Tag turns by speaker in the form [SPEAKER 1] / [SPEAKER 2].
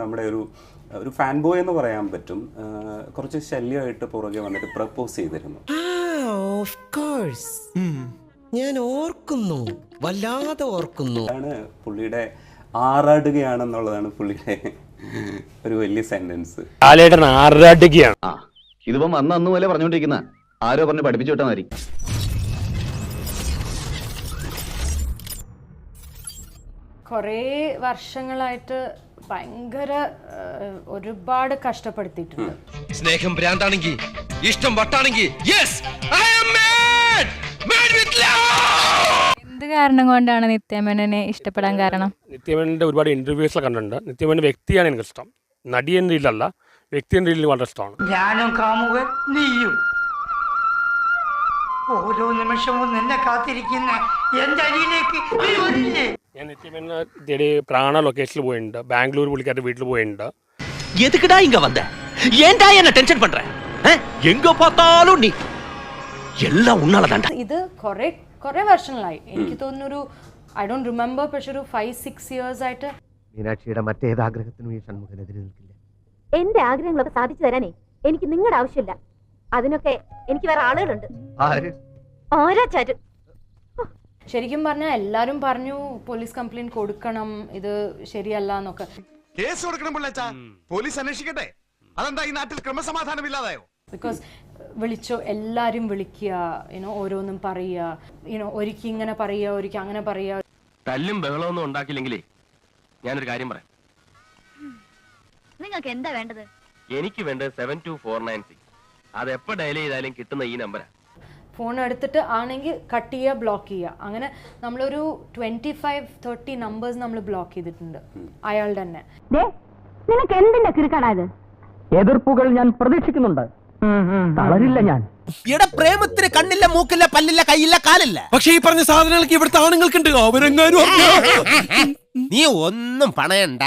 [SPEAKER 1] നമ്മുടെ ഒരു ഒരു ഫാൻ ബോയ് എന്ന് പറയാൻ പറ്റും. കുറച്ച് ശല്യമായിട്ട് പുറകെ വന്നിട്ട് പ്രപ്പോസ് ചെയ്തിരുന്നു.
[SPEAKER 2] ഓഫ് കോഴ്സ് ഞാൻ ഓർക്കുന്നു. വല്ലാതെ ഓർക്കുന്നു.
[SPEAKER 1] ആണ് പുള്ളിയുടെ ആറാടുകയാണെന്നുള്ളതാണ് പുള്ളിയുടെ ഒരു വലിയ സെന്റൻസ്
[SPEAKER 3] ആറാടുകയാണ്.
[SPEAKER 4] ഇതിപ്പം അന്ന് അന്ന് പോലെ പറഞ്ഞോണ്ടിരിക്കുന്ന ആരോ പറഞ്ഞ് പഠിപ്പിച്ചു വിട്ടാൽ മതി.
[SPEAKER 5] കുറേ വർഷങ്ങളായിട്ട് ഭയങ്കര ഒരുപാട് കഷ്ടപ്പെടുത്തിയിട്ടുണ്ട്.
[SPEAKER 6] സ്നേഹം ഭ്രാന്താണെങ്കിൽ ഇഷ്ടം വട്ടാണെങ്കിൽ yes I am mad mad with love
[SPEAKER 7] എന്ത് കാരണം കൊണ്ടാണ് നിത്യമേനനെ ഇഷ്ടപ്പെടാൻ കാരണം?
[SPEAKER 3] നിത്യമേനന്റെ ഒരുപാട് ഇന്റർവ്യൂസ് കണ്ടിട്ടുണ്ട്. നിത്യമേന്റെ വ്യക്തിയാണ് എനിക്ക് ഇഷ്ടം നടി എന്ന രീതിയിലല്ല വ്യക്തി എന്ന രീതിയിൽ വളരെ ഇഷ്ടമാണ്.
[SPEAKER 8] ഞാനും കാമുകൻ നീയും. ഓരോ നിമിഷവും നിന്നെ കാത്തിരിക്കുന്ന എന്റെ അരിയിലേക്ക് നീ വരില്ലേ
[SPEAKER 3] ഞാൻ നിത്യമേന തേടി പ്രാണ ലൊക്കേഷനിൽ പോയിട്ടുണ്ട് ബാംഗ്ലൂർ പുള്ളിക്കാരുടെ വീട്ടിൽ പോയിട്ടുണ്ട്
[SPEAKER 9] எதுக்குடா இங்க வந்த ஏன்டா என்ன டென்ஷன் பண்ற ஆ? எங்க பார்த்தாலும் நீ எல்லாம் உன்னால தான்டா
[SPEAKER 5] ഇത് കുറേ കുറേ വർഷങ്ങളായി എനിക്ക് തോന്നുന്നു ഒരു ഐ ഡോണ്ട് റിമെമ്പർ പക്ഷെ ഒരു ഫൈവ് സിക്സ് ഇയേഴ്സ് ആയിട്ട്
[SPEAKER 2] മീനാക്ഷിയുടെ മറ്റേതാഗ്രഹത്തിനും ഈ ഷൺമുഖനെതിരെ നിൽക്കില്ല
[SPEAKER 10] എന്റെ ആഗ്രഹങ്ങളൊക്കെ സാധിച്ചു തരാനേ എനിക്ക് നിങ്ങളുടെ ആവശ്യമില്ല അതിനൊക്കെ എനിക്ക് വേറെ ആളുകളുണ്ട്
[SPEAKER 2] ആര്
[SPEAKER 10] ഓരോ ചരു
[SPEAKER 5] ശരിക്കും പറഞ്ഞാൽ എല്ലാരും പറഞ്ഞു പോലീസ് കംപ്ലൈന്റ് കൊടുക്കണം ഇത് ശരിയല്ല എന്നൊക്കെ
[SPEAKER 6] കേസ് കൊടുക്കണം പിള്ളേച്ചാ പോലീസ് അന്വേഷിക്കട്ടെ. അതെന്താ ഈ നാട്ടിൽ ക്രമസമാധാനം ഇല്ലാതായോ?
[SPEAKER 5] ബിക്കോസ് വിളിച്ചോ എല്ലാരും വിളിക്കുക യുനോ ഓരോന്നും പറയുക. യുനോ ഒരിക്കൽ ഇങ്ങനെ പറയുക ഒരിക്കൽ അങ്ങനെ പറയുക.
[SPEAKER 9] തല്ലും ബഹളമൊന്നും ഉണ്ടാക്കില്ലെങ്കിലേ ഞാനൊരു കാര്യം പറയാം.
[SPEAKER 10] നിങ്ങൾക്ക് എന്താ വേണ്ടത്?
[SPEAKER 9] എനിക്ക് വേണ്ടത് seven two four nine six അത് എപ്പോ ഡയൽ ചെയ്താലും കിട്ടുന്ന ഈ നമ്പറാ
[SPEAKER 5] ഫോൺ എടുത്തിട്ട് ആണെങ്കിൽ കട്ട് ചെയ്യുക ബ്ലോക്ക് ചെയ്യുക. അങ്ങനെ നമ്മളൊരു ട്വന്റി ഫൈവ് തേർട്ടി നമ്പേഴ്സ് നമ്മൾ ബ്ലോക്ക് ചെയ്തിട്ടുണ്ട്. അയാളുടെ തന്നെ.
[SPEAKER 10] നിനക്ക് എന്തിന്റെ കിറുക്കാണത്
[SPEAKER 2] എതിർപ്പുകൾ ഞാൻ പ്രതീക്ഷിക്കുന്നുണ്ട്. തളരില്ല ഞാൻ.
[SPEAKER 9] ഇവിടെ പ്രേമത്തിന് കണ്ണില്ല മൂക്കില്ല പല്ലില്ല കയ്യില്ല കാലില്ല.
[SPEAKER 6] പക്ഷേ ഈ പറഞ്ഞ സാധനങ്ങൾക്ക് ഇവിടുത്തെ ആണുങ്ങൾക്കുണ്ട്. അവരെങ്ങാനും
[SPEAKER 9] നീ ഒന്നും പണയണ്ട.